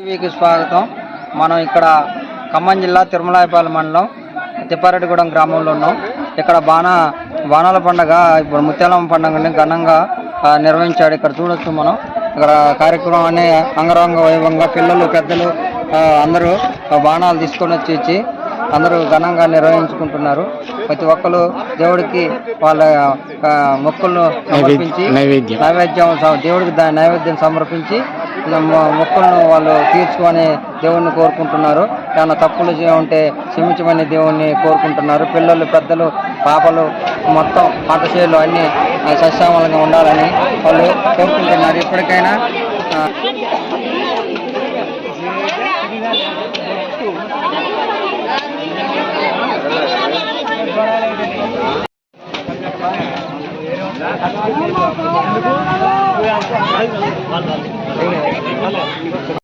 టీవీకి స్వాగతం. మనం ఇక్కడ ఖమ్మం జిల్లా తిరుమలాయపాలెం మండలం తిప్పారెడ్డిగూడెం గ్రామంలో ఉన్నాం. ఇక్కడ బాణ బాణాల పండగ ఇప్పుడు ముత్యాలమ్మ పండుగని ఘనంగా నిర్వహించాడు. ఇక్కడ చూడొచ్చు మనం. ఇక్కడ కార్యక్రమం అనే అంగరంగ వైభవంగా పిల్లలు పెద్దలు అందరూ బాణాలు తీసుకొని వచ్చి ఇచ్చి అందరూ ఘనంగా నిర్వహించుకుంటున్నారు. ప్రతి ఒక్కరు దేవుడికి వాళ్ళ మొక్కులను సమర్పించి నైవేద్యం. దేవుడికి నైవేద్యం సమర్పించి మొక్కలను వాళ్ళు తీర్చుకొని దేవుణ్ణి కోరుకుంటున్నారు. ఏమైనా తప్పులు ఉంటే క్షమించమని దేవుణ్ణి కోరుకుంటున్నారు. పిల్లలు పెద్దలు పాపలు మొత్తం పాఠశాలలు అన్ని సస్యామలంగా ఉండాలని వాళ్ళు కోరుకుంటున్నారు. ఇప్పటికైనా ఆ, vale, vale.